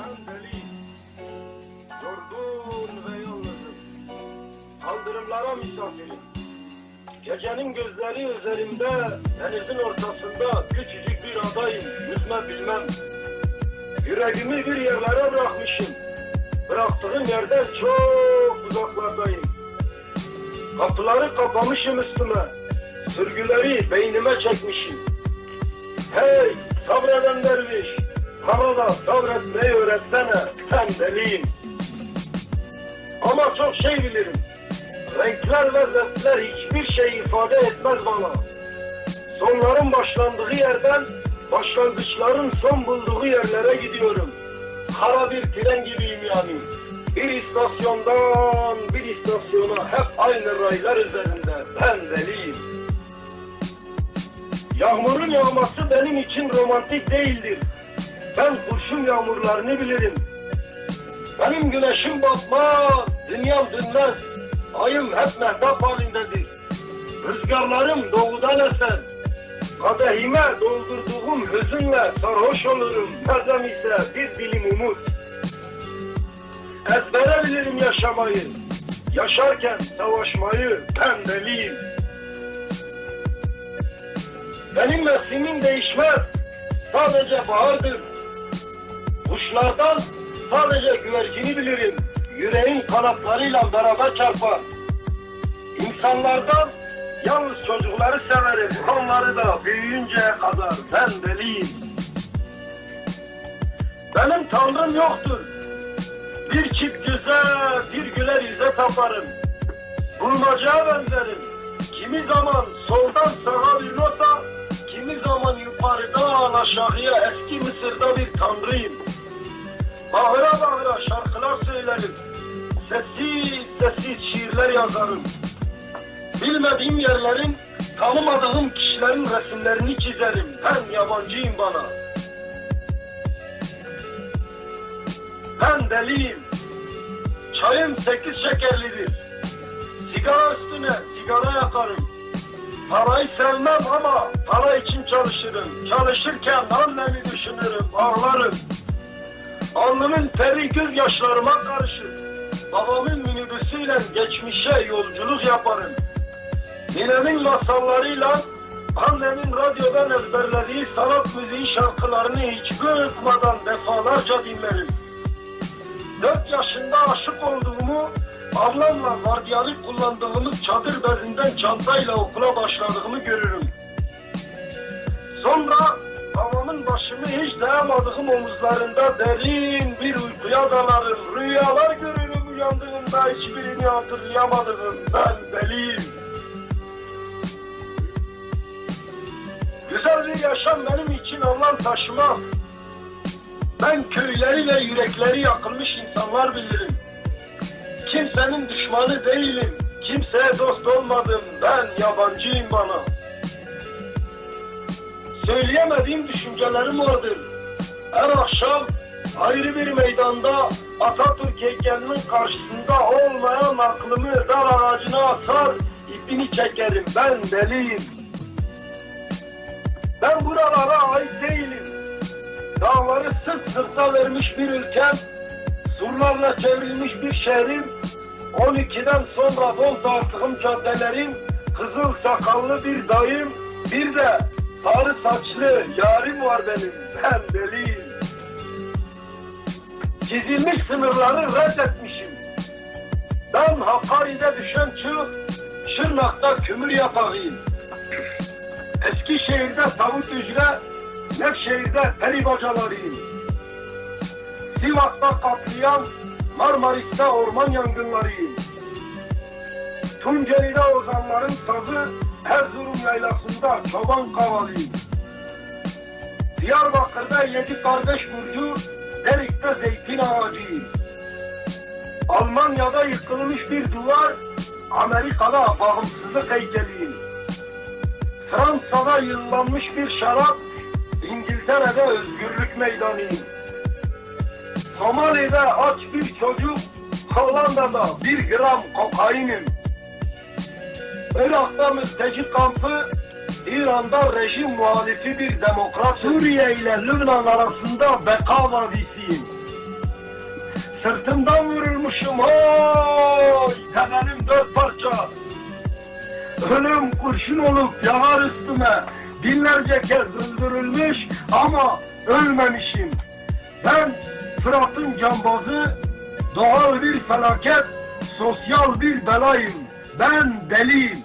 Ben deliyim. Yorgun ve yalnızım. Kaldırımlara misafirim. Gecenin gözleri üzerimde, denizin ortasında küçücük bir adayım. Yüzme bilmem. Yüreğimi bir yerlere bırakmışım. Bıraktığım yerden çok uzaklardayım. Kapıları kapamışım üstüme. Sürgüleri beynime çekmişim. Hey sabreden derviş, bana da sabretmeyi öğretsene, sen deliyim. Ama çok şey bilirim. Renkler ve zevkler hiçbir şey ifade etmez bana. Sonların başlandığı yerden, başlangıçların son bulduğu yerlere gidiyorum. Kara bir tren gibiyim yani. Bir istasyondan bir istasyona hep aynı raylar üzerinde. Ben deliyim. Yağmurun yağması benim için romantik değildir. Ben kurşun yağmurlarını bilirim. Benim güneşim batmaz, dünyam dönmez. Ayım hep mehtap halindedir. Rüzgarlarım doğudan eser. Kadehime doldurduğum hüzünle sarhoş olurum. Mezem ise bir dilim umut. Ezbere bilirim yaşamayı. Yaşarken savaşmayı ben deliyim. Benim mevsimim değişmez. Sadece bahardır. Kuşlardan sadece güvercini bilirim. Yüreğin kanatlarıyla beraber çarpar. İnsanlardan yalnız çocukları severim. Onları da büyüyünceye kadar ben deliyim. Benim tanrım yoktur. Bir çift göze, bir güler yüze taparım. Bulmacaya benzerim. Kimi zaman soldan sağa bir nota, kimi zaman yukarıdan aşağıya eski Mısır'da bir tanrıyım. Bağıra bağıra şarkılar söylerim. Sessiz sessiz şiirler yazarım. Bilmediğim yerlerin, tanımadığım kişilerin resimlerini çizerim. Ben yabancıyım bana. Ben deliyim. Çayım sekiz şekerlidir. Sigara üstüne sigara yakarım. Parayı sevmem ama para için çalışırım. Çalışırken annemi düşünürüm, ağlarım. Alnımın teri gözyaşlarıma karışır. Babamın minibüsüyle geçmişe yolculuk yaparım. Ninemin masallarıyla annemin radyodan ezberlediği sanat müziği şarkılarını hiç bıkmadan defalarca dinlerim. Dört yaşında aşık olduğumu, ablamla vardiyalık kullandığımız çadır bezinden çantayla okula başladığımı görürüm. Sonra babamın başımı hiç dayamadığım omuzlarında derin bir uykuya dalarım. Rüyalar görürüm uyandığımda hiçbirini hatırlayamadığım ben deliyim. Güzel bir yaşam benim için anlam taşımaz. Ben köyleri ve yürekleri yakılmış insanlar bilirim. Kimsenin düşmanı değilim. Kimseye dost olmadım. Ben yabancıyım bana. Söyleyemediğim düşüncelerim vardır. Her akşam ayrı bir meydanda Atatürk heykelinin karşısında olmayan aklımı dar ağacına asar, ipini çekerim. Ben deliyim. Ben buralara ait değilim. Dağları sırt sırta vermiş bir ülkem, surlarla çevrilmiş bir şehrim, 12'den sonra doz dağıttığım caddelerim, kızıl sakallı bir dayım, bir de sarı saçlı yarim var benim. Ben deliyim. Çizilmiş sınırları reddetmişim. Ben Hakkari'de düşen çığ, Şırnak'ta kümür yatağıyım. Eskişehir'de tavuk hücre, Nevşehir'de peri bacalarıyım. Sivas'ta katliam, Marmaris'te orman yangınlarıyım. Tunceli'de ozanların sazı, yaylasında çoban kavalıyım. Diyarbakır'da yedi kardeş burcu, Delik'te zeytin ağacıyım. Almanya'da yıkılmış bir duvar, Amerika'da bağımsızlık heykeliyim. Fransa'da yıllanmış bir şarap, İngiltere'de özgürlük meydanıyım. Somali'de aç bir çocuk, Hollanda'da bir gram kokainim. Irak'ta mülteci kampı, İran'da rejim muhalifi bir demokrat. Suriye ile Lübnan arasında beka vadisiyim. Sırtımdan vurulmuşum oy! Temelim dört parça. Ölüm kurşun olup yanar üstüme. Binlerce kez öldürülmüş ama ölmemişim. Ben Fırat'ın cambazı Doğal bir felaket Sosyal bir belayım Ben deliyim